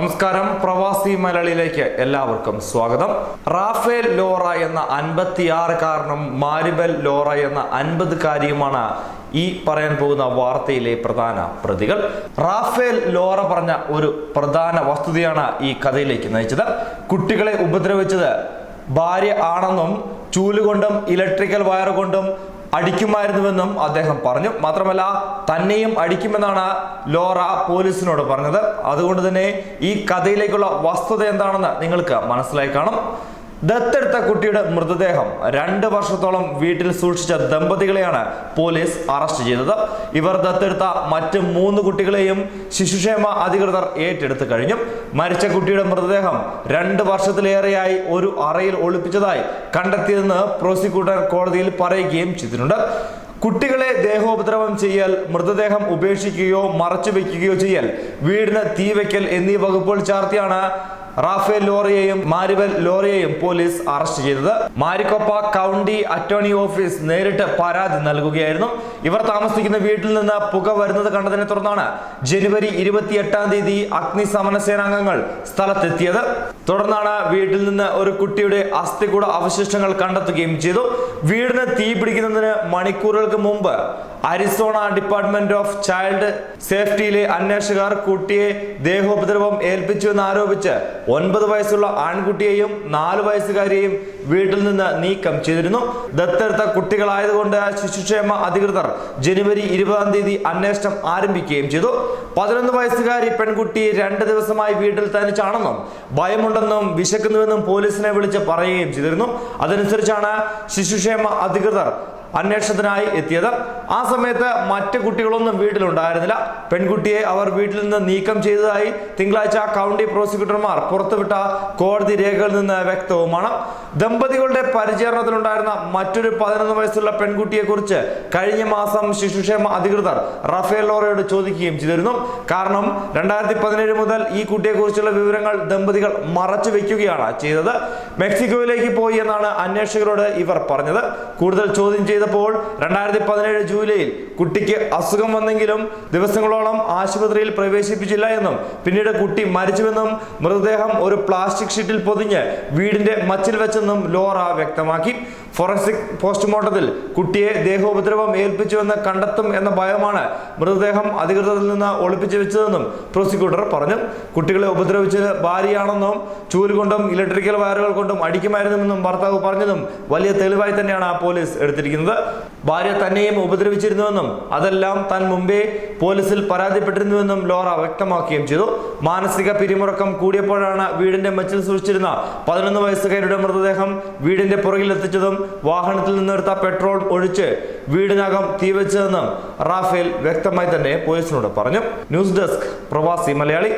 നമസ്കാരം. പ്രവാസി മലയാളിയിലേക്ക് എല്ലാവർക്കും സ്വാഗതം. റാഫേൽ ലോറ എന്ന അൻപത്തിയാറുകാരനും മാരിബൽ ലോറ എന്ന അൻപതുകാരിയുമാണ് ഈ പറയാൻ പോകുന്ന വാർത്തയിലെ പ്രധാന പ്രതികൾ. റാഫേൽ ലോറ പറഞ്ഞ ഒരു പ്രധാന വസ്തുതയാണ് ഈ കഥയിലേക്ക് നയിച്ചത്. കുട്ടികളെ ഉപദ്രവിച്ചത് ഭാര്യ ആണെന്നും ചൂലുകൊണ്ടും ഇലക്ട്രിക്കൽ വയർ കൊണ്ടും അടിക്കുമായിരുന്നുവെന്നും അദ്ദേഹം പറഞ്ഞു. മാത്രമല്ല തന്നെയും അടിക്കുമെന്നാണ് ലോറ പോലീസിനോട് പറഞ്ഞത്. അതുകൊണ്ട് തന്നെ ഈ കഥയിലേക്കുള്ള വസ്തുത എന്താണെന്ന് നിങ്ങൾക്ക് മനസ്സിലായി കാണും. ദത്തെടുത്ത കുട്ടിയുടെ മൃതദേഹം രണ്ട് വർഷത്തോളം വീട്ടിൽ സൂക്ഷിച്ച ദമ്പതികളെയാണ് പോലീസ് അറസ്റ്റ് ചെയ്തത്. ഇവർ ദത്തെടുത്ത മറ്റ് മൂന്ന് കുട്ടികളെയും ശിശുക്ഷേമ അധികൃതർ ഏറ്റെടുത്തു കഴിഞ്ഞു. മരിച്ച കുട്ടിയുടെ മൃതദേഹം രണ്ട് വർഷത്തിലേറെയായി ഒരു അറയിൽ ഒളിപ്പിച്ചതായി കണ്ടെത്തിയതെന്ന് പ്രോസിക്യൂട്ടർ കോടതിയിൽ പറയുകയും ചെയ്തിട്ടുണ്ട്. കുട്ടികളെ ദേഹോപദ്രവം ചെയ്യൽ മൃതദേഹം ഉപേക്ഷിക്കുകയോ മറച്ചു വയ്ക്കുകയോ ചെയ്യൽ വീടിന് തീവയ്ക്കൽ എന്നീ വകുപ്പുകൾ ചാർത്തിയാണ് റാഫേൽ ലോറിയെയും മാരിവൽ ലോറിയെയും പോലീസ് അറസ്റ്റ് ചെയ്തത്. മാരിക്കൊപ്പ കൗണ്ടി അറ്റോർണി ഓഫീസ് നേരിട്ട് പരാതി നൽകുകയായിരുന്നു. ഇവർ താമസിക്കുന്ന വീട്ടിൽ നിന്ന് പുക വരുന്നത് കണ്ടതിനെ തുടർന്നാണ് ജനുവരി ഇരുപത്തി എട്ടാം തീയതി അഗ്നിശമന സേനാംഗങ്ങൾ സ്ഥലത്തെത്തിയത്. തുടർന്നാണ് വീട്ടിൽ നിന്ന് ഒരു കുട്ടിയുടെ അസ്ഥികൂട അവശിഷ്ടങ്ങൾ കണ്ടെത്തുകയും ചെയ്തു. വീടിന് തീ പിടിക്കുന്നതിന് മണിക്കൂറുകൾക്ക് മുമ്പ് അരിസോണ ഡിപ്പാർട്ട്മെന്റ് ഓഫ് ചൈൽഡ് സേഫ്റ്റിയിലെ അന്വേഷകർ കുട്ടിയെ ദേഹോപദ്രവം ഏൽപ്പിച്ചു എന്ന് ആരോപിച്ച് ഒൻപത് വയസ്സുള്ള ആൺകുട്ടിയെയും നാല് വയസ്സുകാരിയെയും വീട്ടിൽ നിന്ന് നീക്കം ചെയ്തിരുന്നു. ദത്തെടുത്ത കുട്ടികളായതുകൊണ്ട് ശിശുക്ഷേമ അധികൃതർ ജനുവരി ഇരുപതാം തീയതി അന്വേഷണം ആരംഭിക്കുകയും ചെയ്തു. പതിനൊന്ന് വയസ്സുകാരി പെൺകുട്ടി രണ്ട് ദിവസമായി വീട്ടിൽ തനിച്ചാണെന്നും ഭയമുണ്ടെന്നും വിശക്കുന്നുവെന്നും പോലീസിനെ വിളിച്ച് പറയുകയും ചെയ്തിരുന്നു. അതനുസരിച്ചാണ് ശിശുക്ഷേമ അധികൃതർ അന്വേഷണത്തിനായി എത്തിയത്. ആ സമയത്ത് മറ്റ് കുട്ടികളൊന്നും വീട്ടിലുണ്ടായിരുന്നില്ല. പെൺകുട്ടിയെ അവർ വീട്ടിൽ നിന്ന് നീക്കം ചെയ്തതായി തിങ്കളാഴ്ച കൗണ്ടി പ്രോസിക്യൂട്ടർമാർ പുറത്തുവിട്ട കോടതി രേഖകളിൽ നിന്ന് വ്യക്തവുമാണ്. ദമ്പതികളുടെ പരിചരണത്തിലുണ്ടായിരുന്ന മറ്റൊരു പതിനൊന്ന് വയസ്സുള്ള പെൺകുട്ടിയെ കുറിച്ച് കഴിഞ്ഞ മാസം ശിശുക്ഷേമ അധികൃതർ റഫേൽ ലോറയോട് ചോദിക്കുകയും ചെയ്തിരുന്നു. കാരണം രണ്ടായിരത്തി പതിനേഴ് മുതൽ ഈ കുട്ടിയെ കുറിച്ചുള്ള വിവരങ്ങൾ ദമ്പതികൾ മറച്ചു വെക്കുകയാണ് ചെയ്തത്. മെക്സിക്കോയിലേക്ക് പോയി എന്നാണ് അന്വേഷകരോട് ഇവർ പറഞ്ഞത്. കൂടുതൽ ചോദ്യം ചെയ്തപ്പോൾ രണ്ടായിരത്തി പതിനേഴ് ജൂലൈയിൽ കുട്ടിക്ക് അസുഖം വന്നെങ്കിലും ദിവസങ്ങളോളം ആശുപത്രിയിൽ പ്രവേശിപ്പിച്ചില്ല എന്നും പിന്നീട് കുട്ടി മരിച്ചുവെന്നും മൃതദേഹം ഒരു പ്ലാസ്റ്റിക് ഷീറ്റിൽ പൊതിഞ്ഞ് വീടിന്റെ മച്ചിൽ വെച്ചെന്നും ലോറ വ്യക്തമാക്കി. ഫോറൻസിക് പോസ്റ്റ്മോർട്ടത്തിൽ കുട്ടിയെ ദേഹോപദ്രവം ഏൽപ്പിച്ചുവെന്ന് കണ്ടെത്തും എന്ന ഭയമാണ് മൃതദേഹം അധികൃതരിൽ നിന്ന് ഒളിപ്പിച്ചു വെച്ചതെന്നും പ്രോസിക്യൂട്ടർ പറഞ്ഞു. കുട്ടികളെ ഉപദ്രവിച്ചത് ഭാര്യയാണെന്നും ചൂൽ കൊണ്ടും ഇലക്ട്രിക്കൽ വയറുകൾ കൊണ്ടും അടിക്കുമായിരുന്നുവെന്നും ഭർത്താവ് പറഞ്ഞതും വലിയ തെളിവായി തന്നെയാണ് ആ പോലീസ് എടുത്തിരിക്കുന്നത്. ഭാര്യ തന്നെയും ഉപദ്രവിച്ചിരുന്നുവെന്നും അതെല്ലാം താൻ മുമ്പേ പോലീസിൽ പരാതിപ്പെട്ടിരുന്നുവെന്നും ലോറ വ്യക്തമാക്കുകയും ചെയ്തു. മാനസിക പിരിമുറക്കം കൂടിയപ്പോഴാണ് വീടിന്റെ മച്ചിൽ സൂക്ഷിച്ചിരുന്ന പതിനൊന്ന് വയസ്സുകാരുടെ മൃതദേഹം വീടിന്റെ പുറകിൽ എത്തിച്ചതും വാഹനത്തിൽ നിന്നെടുത്ത പെട്രോൾ ഒഴിച്ച് വീടിനകം തീവച്ചതെന്നും റാഫേൽ വ്യക്തമായി തന്നെ പോലീസിനോട് പറഞ്ഞു. ന്യൂസ് ഡെസ്ക് പ്രവാസി മലയാളി.